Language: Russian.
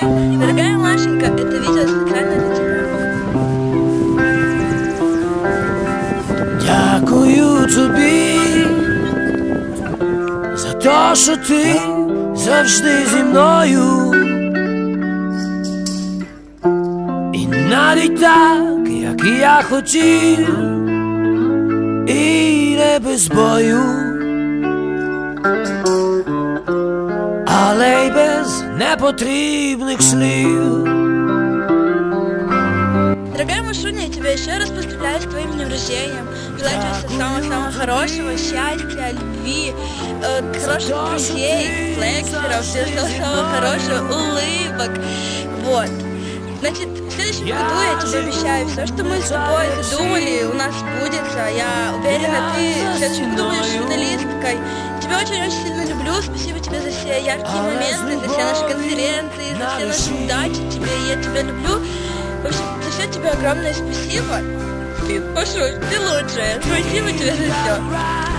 Дорогая Машенька, это видео специально для тебя. Дякую тобі за те, що ти завжди зі мною. І навіть так, як і я хотів, і не без бою, але й без непотрібних слів. Дорогая Машуня, я тебя еще раз поздравляю с твоим днем рождения. Желаю тебе самого-самого хорошего, счастья, любви, э, хороших друзей, флексеров, всего самого хорошего, улыбок. Вот. Значит, в следующем году я тебе обещаю, все, что мы с тобой задумали, у нас сбудется. Я уверена, ты в следующем году будешь журналисткой. Тебя очень-очень сильно люблю. Спасибо тебе за все яркие моменты, за все наши конференции, за все наши удачи тебе. Я тебя люблю. В общем, за все тебе огромное спасибо. Ты, Пашуль, ты лучшая. Спасибо тебе за все.